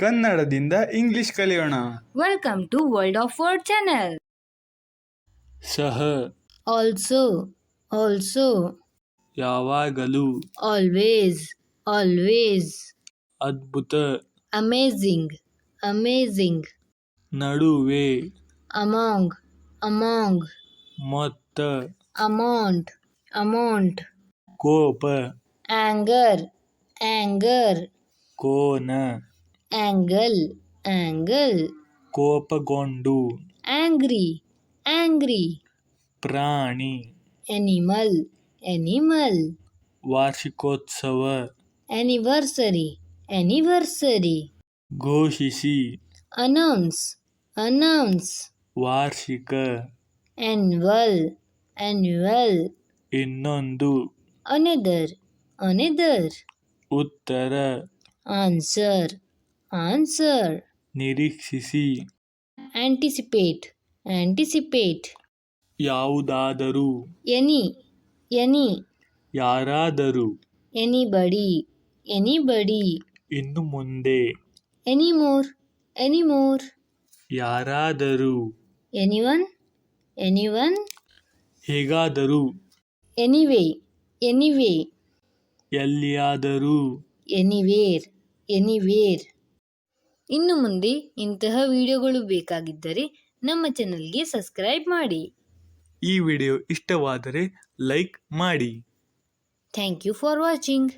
ಕನ್ನಡದಿಂದ ಇಂಗ್ಲಿಷ್ ಕಲಿಯೋಣ Welcome to World of Word channel. ಸಹ Also, also, ಯಾವಾಗಲೂ always, always, ಅದ್ಭುತ amazing, amazing, ನಡುವೆ among, among, ಮೊತ್ತ amount, amount, ಕೋಪ anger, anger, ಕೋನ angle, angle, ಕೋಪಗೊಂಡು angry, angry, ಪ್ರಾಣಿ animal, animal, ವಾರ್ಷಿಕೋತ್ಸವ anniversary, anniversary, ಘೋಷಿಸಿ announce, announce, ವಾರ್ಷಿಕ annual, annual, ಇನ್ನೊಂದು another, another, ಉತ್ತರ answer, ಆನ್ಸರ್ ನಿರೀಕ್ಷಿಸಿ. ಸಿಸಿ ಆಂಟಿಸಿಪೇಟ್ ಆಂಟಿಸಿಪೇಟ್ ಯೌದಾದರು ಎನಿ ಎನಿ ಯಾರಾದರೂ. ಎನಿಬಡಿ ಎನಿಬಡಿ ಇನ್ನು ಮುಂದೆ. ಎನಿಮೋರ್ ಎನಿಮೋರ್ ಯಾರಾದರೂ. ಎನಿವನ್ ಎನಿವನ್ ಹೇಗಾದರೂ. ಎನಿವೇ ಎನಿವೇ ಎಲ್ಲಿಯಾದರೂ. ಎನಿವೇರ್ ಎನಿವೇರ್ ಇನ್ನು ಮುಂದೆ ಇಂತಹ ವಿಡಿಯೋಗಳು ಬೇಕಾಗಿದ್ದರೆ ನಮ್ಮ ಚಾನಲ್ಗೆ ಸಬ್ಸ್ಕ್ರೈಬ್ ಮಾಡಿ. ಈ ವಿಡಿಯೋ ಇಷ್ಟವಾದರೆ ಲೈಕ್ ಮಾಡಿ. Thank you for watching.